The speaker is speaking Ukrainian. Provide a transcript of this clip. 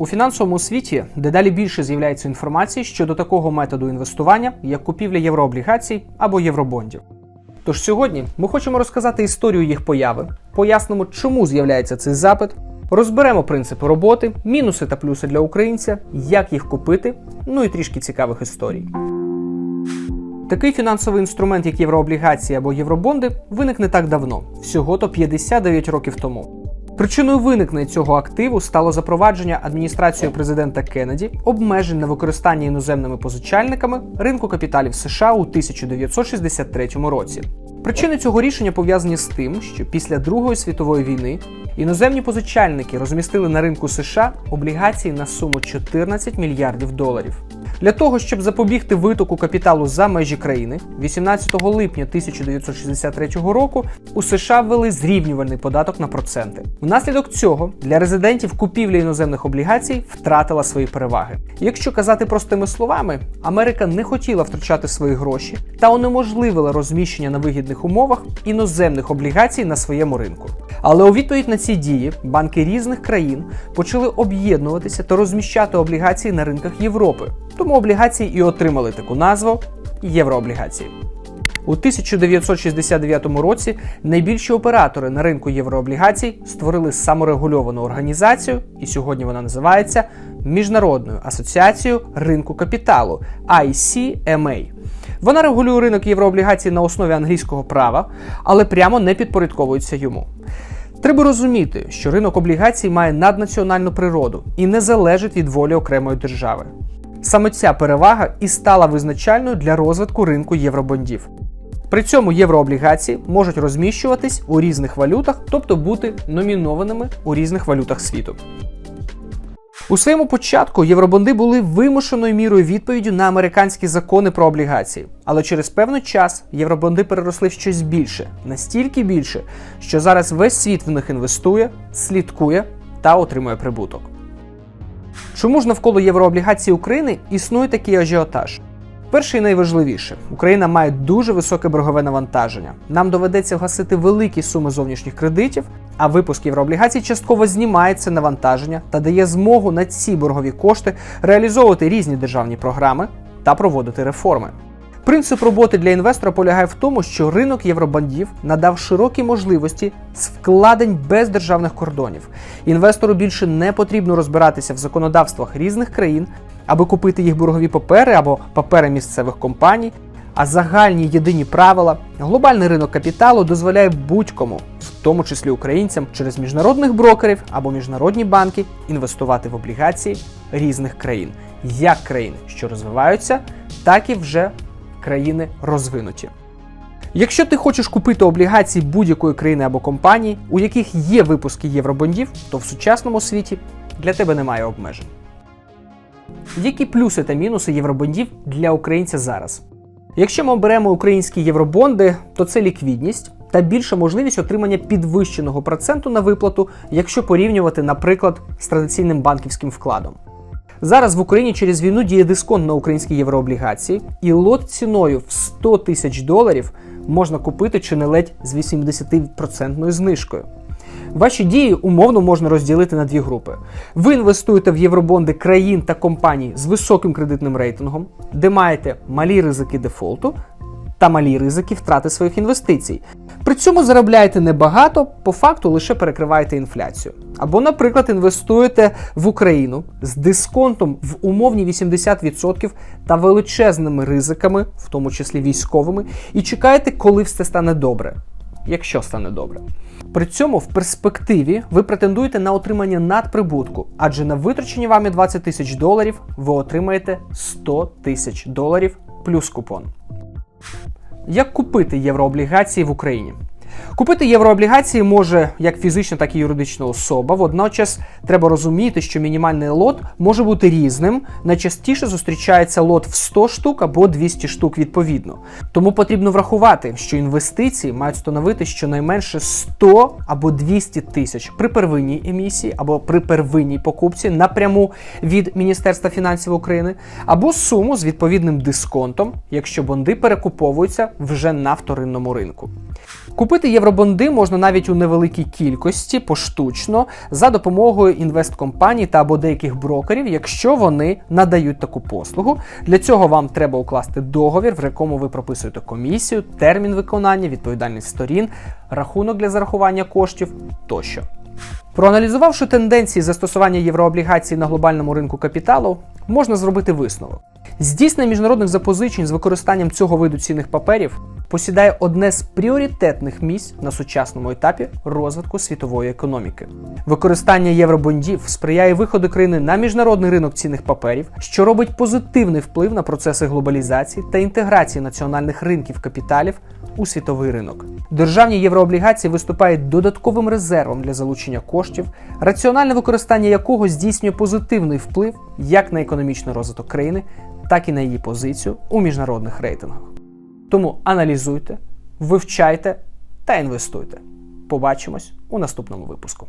У фінансовому світі дедалі більше з'являється інформації щодо такого методу інвестування, як купівля єврооблігацій або євробондів. Тож сьогодні ми хочемо розказати історію їх появи, пояснимо, чому з'являється цей запит, розберемо принципи роботи, мінуси та плюси для українця, як їх купити, ну і трішки цікавих історій. Такий фінансовий інструмент, як єврооблігації або євробонди, виник не так давно, всього то 59 років тому. Причиною виникнення цього активу стало запровадження адміністрацією президента Кеннеді обмежень на використання іноземними позичальниками ринку капіталів США у 1963 році. Причини цього рішення пов'язані з тим, що після Другої світової війни іноземні позичальники розмістили на ринку США облігації на суму 14 мільярдів доларів. Для того, щоб запобігти витоку капіталу за межі країни, 18 липня 1963 року у США ввели зрівнювальний податок на проценти. Внаслідок цього для резидентів купівля іноземних облігацій втратила свої переваги. Якщо казати простими словами, Америка не хотіла втрачати свої гроші та унеможливила розміщення на вигідних умовах іноземних облігацій на своєму ринку. Але у відповідь на ці дії банки різних країн почали об'єднуватися та розміщати облігації на ринках Європи. Тому облігації і отримали таку назву єврооблігації. У 1969 році найбільші оператори на ринку єврооблігацій створили саморегульовану організацію, і сьогодні вона називається Міжнародною асоціацією ринку капіталу ICMA. Вона регулює ринок єврооблігацій на основі англійського права, але прямо не підпорядковується йому. Треба розуміти, що ринок облігацій має наднаціональну природу і не залежить від волі окремої держави. Саме ця перевага і стала визначальною для розвитку ринку євробондів. При цьому єврооблігації можуть розміщуватись у різних валютах, тобто бути номінованими у різних валютах світу. У своєму початку євробонди були вимушеною мірою відповіддю на американські закони про облігації, але через певний час євробонди переросли в щось більше, настільки більше, що зараз весь світ в них інвестує, слідкує та отримує прибуток. Чому ж навколо єврооблігацій України існує такий ажіотаж? Перше і найважливіше, Україна має дуже високе боргове навантаження. Нам доведеться вгасити великі суми зовнішніх кредитів, а випуск єврооблігацій частково знімає це навантаження та дає змогу на ці боргові кошти реалізовувати різні державні програми та проводити реформи. Принцип роботи для інвестора полягає в тому, що ринок євробандів надав широкі можливості з вкладень без державних кордонів. Інвестору більше не потрібно розбиратися в законодавствах різних країн, аби купити їх боргові папери або папери місцевих компаній. А загальні єдині правила глобальний ринок капіталу дозволяє будь-кому, в тому числі українцям, через міжнародних брокерів або міжнародні банки інвестувати в облігації різних країн, як країн, що розвиваються, так і вже країни розвинуті. Якщо ти хочеш купити облігації будь-якої країни або компанії, у яких є випуски євробондів, то в сучасному світі для тебе немає обмежень. Які плюси та мінуси євробондів для українця зараз? Якщо ми беремо українські євробонди, то це ліквідність та більша можливість отримання підвищеного проценту на виплату, якщо порівнювати, наприклад, з традиційним банківським вкладом. Зараз в Україні через війну діє дисконт на українські єврооблігації, і лот ціною в 100 тисяч доларів можна купити чи не ледь з 80% знижкою. Ваші дії умовно можна розділити на дві групи. Ви інвестуєте в євробонди країн та компаній з високим кредитним рейтингом, де маєте малі ризики дефолту та малі ризики втрати своїх інвестицій. При цьому заробляєте небагато, по факту лише перекриваєте інфляцію. Або, наприклад, інвестуєте в Україну з дисконтом в умовні 80% та величезними ризиками, в тому числі військовими, і чекаєте, коли все стане добре. Якщо стане добре. При цьому в перспективі ви претендуєте на отримання надприбутку, адже на витрачені вами 20 тисяч доларів ви отримаєте 100 тисяч доларів плюс купон. Як купити єврооблігації в Україні? Купити єврооблігації може як фізична, так і юридична особа. Водночас треба розуміти, що мінімальний лот може бути різним. Найчастіше зустрічається лот в 100 штук або 200 штук відповідно. Тому потрібно врахувати, що інвестиції мають становити щонайменше 100 або 200 тисяч при первинній емісії або при первинній покупці напряму від Міністерства фінансів України, або суму з відповідним дисконтом, якщо бонди перекуповуються вже на вторинному ринку. Купити євробонди можна навіть у невеликій кількості поштучно за допомогою інвесткомпаній та або деяких брокерів, якщо вони надають таку послугу. Для цього вам треба укласти договір, в якому ви прописуєте комісію, термін виконання, відповідальність сторін, рахунок для зарахування коштів тощо. Проаналізувавши тенденції застосування єврооблігацій на глобальному ринку капіталу, можна зробити висновок. Здійснення міжнародних запозичень з використанням цього виду цінних паперів посідає одне з пріоритетних місць на сучасному етапі розвитку світової економіки. Використання євробондів сприяє виходу країни на міжнародний ринок цінних паперів, що робить позитивний вплив на процеси глобалізації та інтеграції національних ринків капіталів у світовий ринок. Державні єврооблігації виступають додатковим резервом для залучення коштів, раціональне використання якого здійснює позитивний вплив як на економічний розвиток країни, так і на її позицію у міжнародних рейтингах. Тому аналізуйте, вивчайте та інвестуйте. Побачимось у наступному випуску.